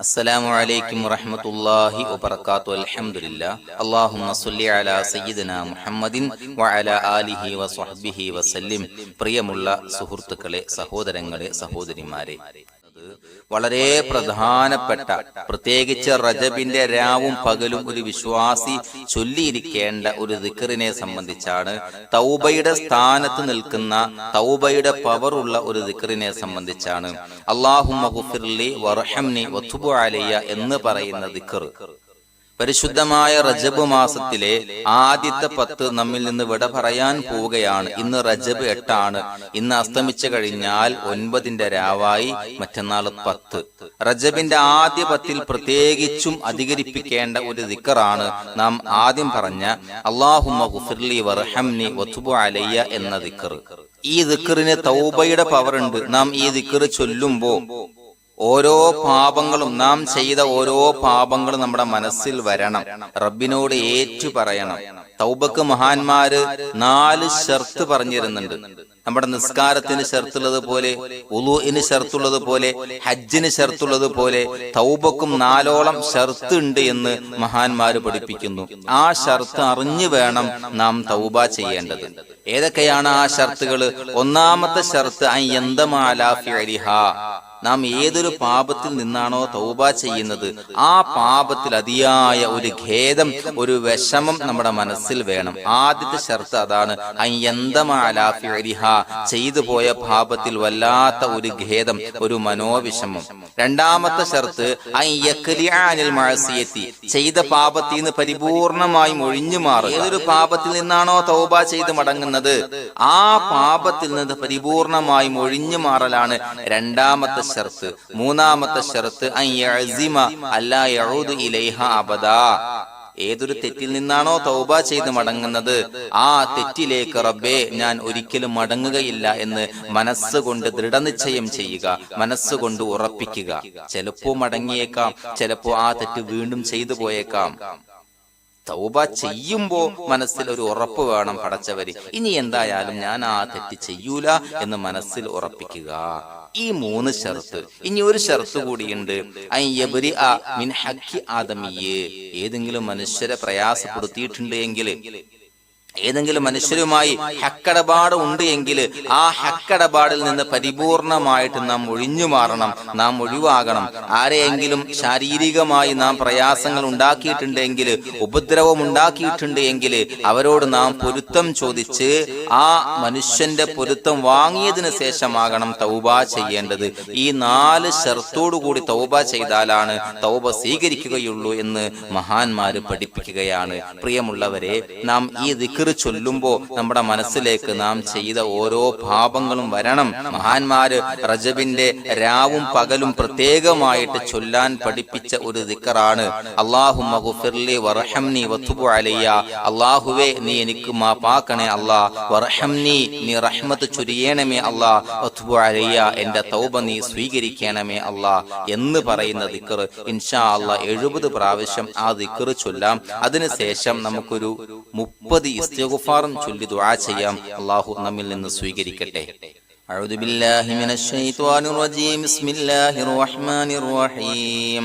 السلام عليكم ورحمة الله وبركاته الحمد لله اللهم صل على سيدنا محمد وعلى آله وصحبه وسلم പ്രിയമുള്ള സുഹൃത്തുക്കളെ സഹോദരങ്ങളെ സഹോദരിമാരെ വളരെ പ്രധാനപ്പെട്ട പ്രത്യേകിച്ച് റജബിന്റെ രാവും പകലും ഒരു വിശ്വാസി ചൊല്ലിയിരിക്കേണ്ട ഒരു ദിക്കറിനെ സംബന്ധിച്ചാണ് തൗബയുടെ സ്ഥാനത്ത് നിൽക്കുന്ന തൗബയുടെ പവറുള്ള ഒരു ദിക്കറിനെ സംബന്ധിച്ചാണ്. അള്ളാഹു മഹുഫിർലി വർഹംനി വത്തുബു അലയ്യ എന്ന് പറയുന്ന ദിക്കർ പരിശുദ്ധമായ റജബ് മാസത്തിലെ ആദ്യത്തെ പത്ത് നമ്മിൽ നിന്ന് വിട പറയാൻ പോവുകയാണ്. ഇന്ന് റജബ് എട്ടാണ്. ഇന്ന് അസ്തമിച്ചു കഴിഞ്ഞാൽ ഒൻപതിന്റെ രാവായി മറ്റന്നാൾ പത്ത്. റജബിന്റെ ആദ്യ പത്തിൽ പ്രത്യേകിച്ചും അധികരിപ്പിക്കേണ്ട ഒരു ദിക്കറാണ് നാം ആദ്യം പറഞ്ഞ അള്ളാഹുമ്മ ഗുഫിർലി വർഹംനി വത്തുബു അലയ്യ എന്ന ദിക്കർ ഈ ദിക്കറിന് തൗബയുടെ പവർ ഉണ്ട്. നാം ഈ ദിക്കർ ചൊല്ലുമ്പോ ഓരോ പാപങ്ങളും നാം ചെയ്ത ഓരോ പാപങ്ങളും നമ്മുടെ മനസ്സിൽ വരണം. റബ്ബിനോട് ഏറ്റു പറയണം. തൗബക്ക് മഹാന്മാര് നാല് ഷർത്ത് പറഞ്ഞിരുന്നുണ്ട്. നമ്മുടെ നിസ്കാരത്തിന് ഷർത്തുള്ളത് പോലെ ഉലുവിന് ഷർത്തുള്ളത് പോലെ ഹജ്ജിന് ഷർത്തുള്ളത് പോലെ തൗബക്കും നാലോളം ഷർത്ത് ഉണ്ട് എന്ന് മഹാന്മാര് പഠിപ്പിക്കുന്നു. ആ ഷർത്ത് അറിഞ്ഞു വേണം നാം തൗബ ചെയ്യേണ്ടത്. ഏതൊക്കെയാണ് ആ ഷർത്തുകൾ ഒന്നാമത്തെ ഷർത്ത് ഐ എന്തമാലാഫി അലിഹ നാം ഏതൊരു പാപത്തിൽ നിന്നാണോ തൗബ ചെയ്യുന്നത് ആ പാപത്തിൽ അതിയായ ഒരു ഖേദം ഒരു വിഷമം നമ്മുടെ മനസ്സിൽ വേണം. ആദ്യത്തെ ഷർത്ത് അതാണ് ചെയ്തു പോയ പാപത്തിൽ വല്ലാത്ത ഒരു ഖേദം ഒരു മനോവിഷമം. രണ്ടാമത്തെ ഷർത്ത് മഴസിയെത്തി ചെയ്ത പാപത്തിൽ നിന്ന് പരിപൂർണമായും ഒഴിഞ്ഞു മാറുക. ഏതൊരു പാപത്തിൽ നിന്നാണോ തൗബ ചെയ്ത് മടങ്ങുന്നത് ആ പാപത്തിൽ നിന്ന് പരിപൂർണമായും ഒഴിഞ്ഞു മാറലാണ് രണ്ടാമത്തെ ഷർത്ത്. മൂന്നാമത്തെ ഷർത്ത് ഏതൊരു തെറ്റിൽ നിന്നാണോ തൗബ ചെയ്ത് മടങ്ങുന്നത്? ആ തെറ്റിലേക്ക് റബ്ബേ ഞാൻ ഒരിക്കലും മടങ്ങുകയില്ല എന്ന് മനസ്സുകൊണ്ട് ദൃഢനിശ്ചയം ചെയ്യുക മനസ്സുകൊണ്ട് ഉറപ്പിക്കുക. ചിലപ്പോ മടങ്ങിയേക്കാം ചിലപ്പോ ആ തെറ്റ് വീണ്ടും ചെയ്തു പോയേക്കാം. തൗബ ചെയ്യുമ്പോ മനസ്സിൽ ഒരു ഉറപ്പ് വേണം പടച്ചവര്. ഇനി എന്തായാലും ഞാൻ ആ തെറ്റ് ചെയ്യൂല എന്ന് മനസ്സിൽ ഉറപ്പിക്കുക. ഈ മൂന്ന് ഷർത്ത്. ഇനി ഒരു ഷർത്ത് കൂടിയുണ്ട്. മിൻ ഏതെങ്കിലും മനുഷ്യരെ പ്രയാസപ്പെടുത്തിയിട്ടുണ്ട് എങ്കിൽ ഏതെങ്കിലും മനുഷ്യരുമായി ഹക്കടപാട് ഉണ്ട് എങ്കിൽ ആ ഹക്കടപാടിൽ നിന്ന് പരിപൂർണമായിട്ട് നാം ഒഴിഞ്ഞു മാറണം നാം ഒഴിവാകണം. ആരെയെങ്കിലും ശാരീരികമായി നാം പ്രയാസങ്ങൾ ഉണ്ടാക്കിയിട്ടുണ്ടെങ്കിൽ ഉപദ്രവം ഉണ്ടാക്കിയിട്ടുണ്ട് എങ്കിൽ അവരോട് നാം പൊരുത്തം ചോദിച്ച് ആ മനുഷ്യന്റെ പൊരുത്തം വാങ്ങിയതിന് ശേഷമാകണം തൗബ ചെയ്യേണ്ടത്. ഈ നാല് കൂടി തൗബ ചെയ്താലാണ് തൗബ സ്വീകരിക്കുകയുള്ളൂ എന്ന് മഹാന്മാര് പഠിപ്പിക്കുകയാണ്. പ്രിയമുള്ളവരെ നാം ഈ ദിക്കർ ചൊല്ലുമ്പോ നമ്മുടെ മനസ്സിലേക്ക് നാം ചെയ്ത ഓരോ പാപങ്ങളും വരണം. മഹാന്മാര് റജബിന്റെ രാവും പകലും പ്രത്യേകമായിട്ട് ചൊല്ലാൻ പഠിപ്പിച്ച ഒരു ദിക്കറാണ്. അള്ളാഹു മഹുഫിർലി അലയ്യ. അള്ളാഹുവേ നീ എനിക്ക് മാപ്പാക്കണേ അല്ലാ. നീ റഹ്മത്ത് ചൊരിയണമേ അല്ലാ. അലയ്യ എന്റെ തൗബ നീ സ്വീകരിക്കണമേ അല്ലാ എന്ന് പറയുന്ന ദിക്കർ ഇൻഷാ അല്ലാ എഴുപത് പ്രാവശ്യം ആ ദിക്കർ ചൊല്ലാം. അതിനുശേഷം നമുക്കൊരു മുപ്പത് ഇസ്തിഗ്ഫാറും ചൊല്ലി ദുആ ചെയ്യാം അള്ളാഹു നമ്മിൽ നിന്ന് സ്വീകരിക്കട്ടെ أعوذ بالله من الشيطان الرجيم بسم الله الرحمن الرحيم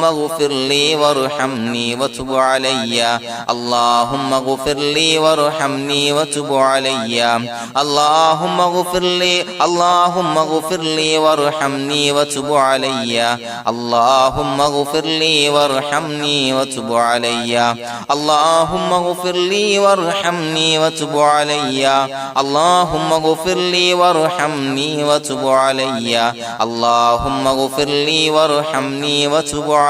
اللهم اغفر لي وارحمني وتب علي اللهم اغفر لي وارحمني وتب علي اللهم اغفر لي اللهم اغفر لي وارحمني وتب علي اللهم اغفر لي وارحمني وتب علي اللهم اغفر لي وارحمني وتب علي اللهم اغفر لي وارحمني وتب علي اللهم اغفر لي وارحمني وتب علي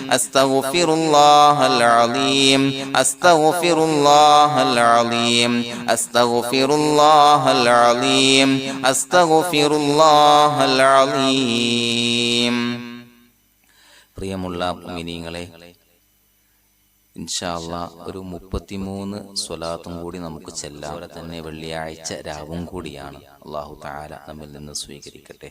أستغفر الله العظيم أستغفر الله العظيم أستغفر الله العظيم أستغفر الله العظيم പ്രിയമുള്ള മിനിങ്ങളെ ഇൻഷാല്ല ഒരു മുപ്പത്തിമൂന്ന് സ്വലാത്തും കൂടി നമുക്ക് ചെല്ലാം അതുപോലെ തന്നെ വെള്ളിയാഴ്ച രാവും കൂടിയാണ് അള്ളാഹു താല നമ്മിൽ നിന്ന് സ്വീകരിക്കട്ടെ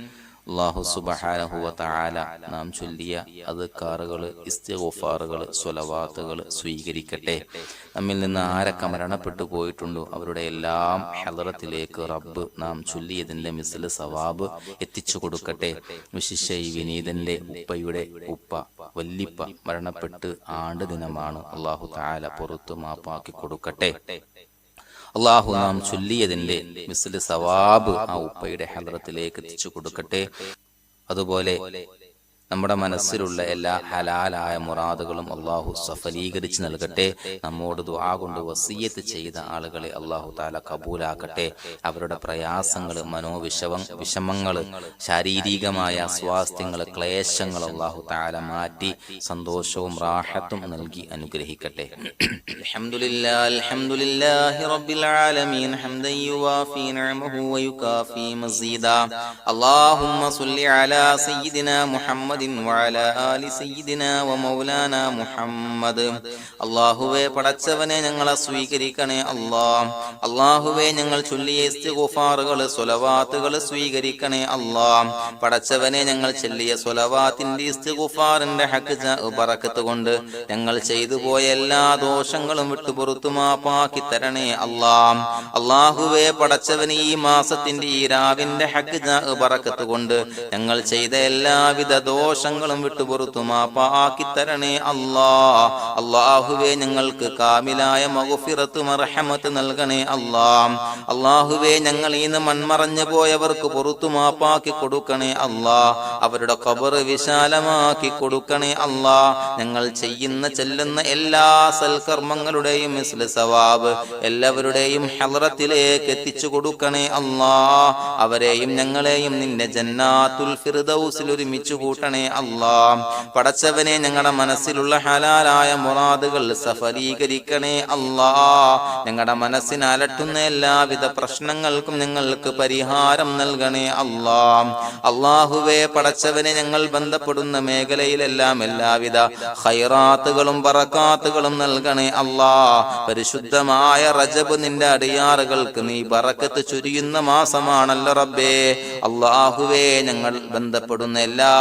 അള്ളാഹു സുബഹാനഹുവ തആല നാം ചൊല്ലിയ അത് അദ്കാറുകൾ ഇസ്തിഗ്ഫാറുകൾ സ്വലവാത്തുകൾ സ്വീകരിക്കട്ടെ. നമ്മിൽ നിന്ന് ആരൊക്കെ മരണപ്പെട്ടു പോയിട്ടുണ്ടോ അവരുടെ എല്ലാം ഹലറത്തിലേക്ക് റബ്ബ് നാം ചൊല്ലിയതിന്റെ മിസിൽ സവാബ് എത്തിച്ചു കൊടുക്കട്ടെ. വിശിഷ ഈ വിനീതന്റെ ഉപ്പയുടെ ഉപ്പ വല്ലിപ്പ മരണപ്പെട്ട് ആണ്ട് ദിനമാണ് അള്ളാഹു താല പുറത്തു മാപ്പാക്കി കൊടുക്കട്ടെ. അള്ളാഹു നാം ചൊല്ലിയതിന്റെ മിസ്ലി സവാബ് ആ ഉപ്പയുടെ ഹലറത്തിലേക്ക് എത്തിച്ചു കൊടുക്കട്ടെ. അതുപോലെ നമ്മുടെ മനസ്സിലുള്ള എല്ലാ ഹലാലായ മുറാദുകളും അള്ളാഹു സഫലീകരിച്ച് നൽകട്ടെ. നമ്മോട് ദുആ കൊണ്ട് വസീയത്ത് ചെയ്ത ആളുകളെ അള്ളാഹു താല കബൂലാക്കട്ടെ. അവരുടെ പ്രയാസങ്ങൾ മനോവിഷമ വിഷമങ്ങൾ ശാരീരികമായ സ്വാസ്ഥ്യങ്ങൾ ക്ലേശങ്ങൾ അള്ളാഹു താല മാറ്റി സന്തോഷവും റാഹത്തും നൽകി അനുഗ്രഹിക്കട്ടെ. ആലമീൻ. ഹംദൻ മുഹമ്മദ് മുഹമ്മദ്. അള്ളാഹുവെ പടച്ചവനെ ഞങ്ങളെ സ്വീകരിക്കണേ അള്ളാ അള്ളാഹുവെ ഞങ്ങൾ ചൊല്ലിയ ഇസ്തിഗുഫാറുകൾ സ്വീകരിക്കണേ അള്ളാ പടച്ചവനെ ഞങ്ങൾ ചൊല്ലിയ സുലവാത്തിന്റെ കൊണ്ട് ഞങ്ങൾ ചെയ്തു പോയ എല്ലാ ദോഷങ്ങളും വിട്ടുപുറത്തുമാപ്പാക്കി തരണേ അള്ളാ അള്ളാഹുവെ പടച്ചവനെ ഈ മാസത്തിന്റെ ഈ രാവിന്റെ ഹക്ക് പറക്കത്ത് കൊണ്ട് ഞങ്ങൾ ചെയ്ത എല്ലാവിധ ദോഷ ദോഷങ്ങളും വിട്ടു പുറത്തു മാപ്പാക്കി തരണേ അല്ലാ. അള്ളാഹുവെ ഞങ്ങൾക്ക് കാമിലായ മകുഫിറത്ത് മറഹമത്ത് നൽകണേ അല്ലാ. അള്ളാഹുവെ ഞങ്ങൾ ഇന്ന് മൺമറഞ്ഞു പോയവർക്ക് പുറത്തു മാപ്പാക്കി കൊടുക്കണേ അല്ലാ. അവരുടെ കബർ വിശാലമാക്കി കൊടുക്കണേ അല്ലാ. ഞങ്ങൾ ചെയ്യുന്ന ചെല്ലുന്ന എല്ലാ സൽക്കർമ്മങ്ങളുടെയും സവാബ് എല്ലാവരുടെയും ഹലറത്തിലേക്ക് എത്തിച്ചു കൊടുക്കണേ അല്ലാ. അവരെയും ഞങ്ങളെയും നിന്റെ ജന്നാത്തുൽ ഫിർദൗസിൽ ഒരുമിച്ച് കൂട്ടണേ അല്ലാ പടച്ചവനെ ഞങ്ങളുടെ മനസ്സിലുള്ള ഹലാലായ മുറാദുകൾ സഫലീകരിക്കണേ അല്ലാ ഞങ്ങളുടെ മനസ്സിന് അലട്ടുന്ന എല്ലാവിധ പ്രശ്നങ്ങൾക്കും ഞങ്ങൾക്ക് പരിഹാരം നൽകണേ അല്ലാ അള്ളാഹുവെ പടച്ചവനെ ഞങ്ങൾ ബന്ധപ്പെടുന്ന മേഖലയിലെല്ലാം എല്ലാവിധ ഹൈറാത്തുകളും പറക്കാത്തുകളും നൽകണേ അല്ലാ പരിശുദ്ധമായ റജബ് നിന്റെ അടിയാറുകൾക്ക് നീ പറക്കത്ത് ചുരിയുന്ന മാസമാണല്ലോ റബ്ബേ. അള്ളാഹുവേ ഞങ്ങൾ ബന്ധപ്പെടുന്ന എല്ലാ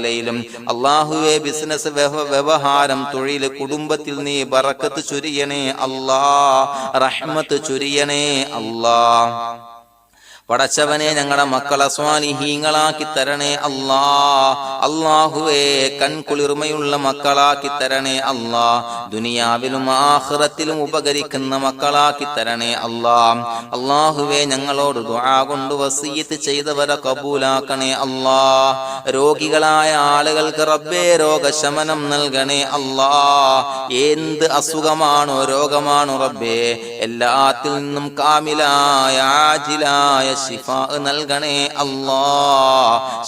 മേഖലയിലും അള്ളാഹുവെ ബിസിനസ് വ്യവഹാരം തൊഴിൽ കുടുംബത്തിൽ നീ ബറക്കത്ത് ചുരിയണേ അല്ലാ റഹ്മത്ത് ചുരിയണേ അല്ലാ പടച്ചവനെ ഞങ്ങളുടെ മക്കളെ സ്വാലിഹീങ്ങളാക്കി തരണേ അല്ലാ. അള്ളാഹുവേ കൺകുളിർമയുള്ള മക്കളാക്കി തരണേ അല്ലാ. ദുനിയാവിലും ആഹ്റത്തിലും ഉപകരിക്കുന്ന മക്കളാക്കി തരണേ അല്ലാ. അള്ളാഹുവേ ഞങ്ങളോട് ദുആ കൊണ്ട് വസീയത്ത് ചെയ്തവരെ കബൂലാക്കണേ അല്ലാ. രോഗികളായ ആളുകൾക്ക് റബ്ബേ രോഗശമനം നൽകണേ അല്ലാ. എന്ത് അസുഖമാണോ രോഗമാണോ റബ്ബേ എല്ലാത്തിൽ നിന്നും കാമിലായ ആജിലായ ശിഫ നൽകണേ അല്ലാ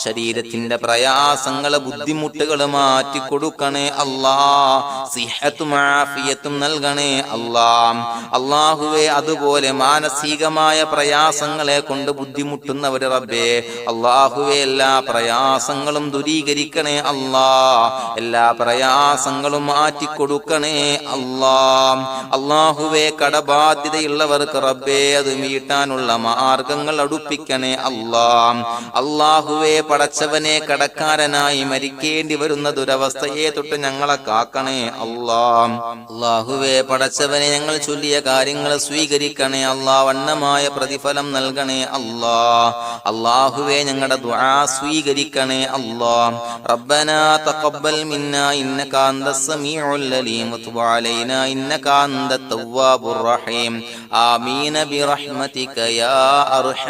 ശരീരത്തിന്റെ പ്രയാസങ്ങൾ ബുദ്ധിമുട്ടുകൾ മാറ്റി കൊടുക്കണേ അല്ലാ സിഹത്തും ആഫിയത്തും നൽകണേ അല്ലാ അള്ളാഹുവെ അതുപോലെ മാനസികമായ പ്രയാസങ്ങളെ കൊണ്ട് ബുദ്ധിമുട്ടുന്നവര് റബ്ബേ. അള്ളാഹുവെ എല്ലാ പ്രയാസങ്ങളും ദുരീകരിക്കണേ അല്ലാ എല്ലാ പ്രയാസങ്ങളും മാറ്റിക്കൊടുക്കണേ അല്ലാ അള്ളാഹുവെ കടബാധ്യതയുള്ളവർക്ക് റബ്ബേ അത് വീട്ടാനുള്ള മാർഗങ്ങൾ അടുപ്പിക്കണേ അല്ലാം അള്ളാഹുവെ പടച്ചവനെ കടക്കാരനായി മരിക്കേണ്ടി വരുന്ന ദുരവസ്ഥയെ തൊട്ട് ഞങ്ങളെ കാക്കണേ അല്ലാം അള്ളാഹുവെ പടച്ചവനെ ഞങ്ങൾ ചൊല്ലിയ കാര്യങ്ങൾ സ്വീകരിക്കണേ അള്ളാ വണ്ണമായ പ്രതിഫലം നൽകണേ അല്ലാ അള്ളാഹുവെ ഞങ്ങളുടെ ദുആ സ്വീകരിക്കണേ അല്ലാ റബ്ബന തഖബ്ബൽ മിന്ന ഇന്നക അന്ത സമീഉൽ അലീം. വതുബ് ഇന്നക തവ്വാബുർ റഹീം. ആമീന ബിറഹ്മതിക യാ അർഹ.